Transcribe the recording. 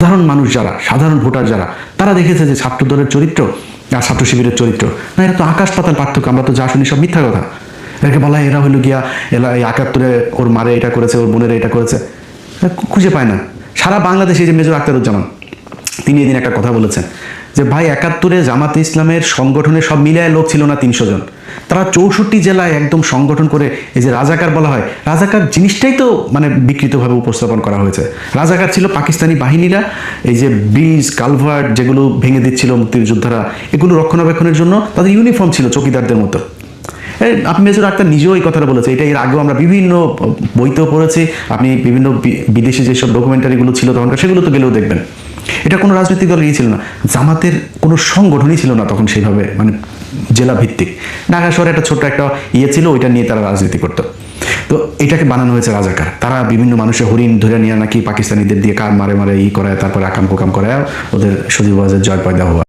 সাধারণ মানুষ যারা, সাধারণ ভোটার যারা, তারা দেখেছে যে ছাত্র দলের চরিত্র আর ছাত্র শিবিরের চরিত্র। না এটা তো আকাশ পাতাল পার্থক্য, আমরা তো যা শুনি সব মিথ্যা কথা। এটাকে বলা এরা হলো গিয়া, এরা এই একাত্তরে ওর মারে এটা করেছে, ওর বোনেরা এটা করেছে। খুঁজে পায় না। সারা বাংলাদেশে যে মেজর আক্তারুজ্জামান, তিনি এদিন একটা কথা বলেছেন। যে ভাই একাত্তরে জামাতে ইসলামের সংগঠনে সব মিলিয়ে লোক ছিল না তিনশো জন। তারা চৌষট্টি জেলায় একদম সংগঠন করে এই যে রাজাকার বলা হয়, রাজাকার জিনিসটাই তো মানে বিকৃতভাবে উপস্থাপন করা হয়েছে। রাজাকার ছিল পাকিস্তানি বাহিনীরা, এই যে ব্রিজ, কালভার্ট যেগুলো ভেঙে দিচ্ছিল মুক্তিযোদ্ধারা, এগুলো রক্ষণাবেক্ষণের জন্য তাদের ইউনিফর্ম ছিল চকিদারদের মতো। আপনি মেজর আক্তার নিজেও এই কথাটা বলেছে, এটা এর আগেও আমরা বিভিন্ন বইতেও পড়েছি, আপনি বিভিন্ন বিদেশি যেসব ডকুমেন্টারিগুলো ছিল তখনকার, সেগুলো তো গেলেও দেখবেন। এটা কোনো রাজনৈতিক দল ইয়ে ছিল না। জামাতের কোনো সংগঠনই ছিল না তখন সেইভাবে মানে জেলা ভিত্তিক ঢাকা শহরে একটা ছোট্ট একটা ইয়ে ছিল, ওইটা নিয়ে তারা রাজনীতি করতো। তো এটাকে বানানো হয়েছে রাজাকার। তারা বিভিন্ন মানুষের হরিণ ধরে নিয়ে নাকি পাকিস্তানিদের দিয়ে কার মারে মারে ই করায়, তারপরে আকাম কোকাম করায়, ওদের সজীব জয় পয়দা হওয়া।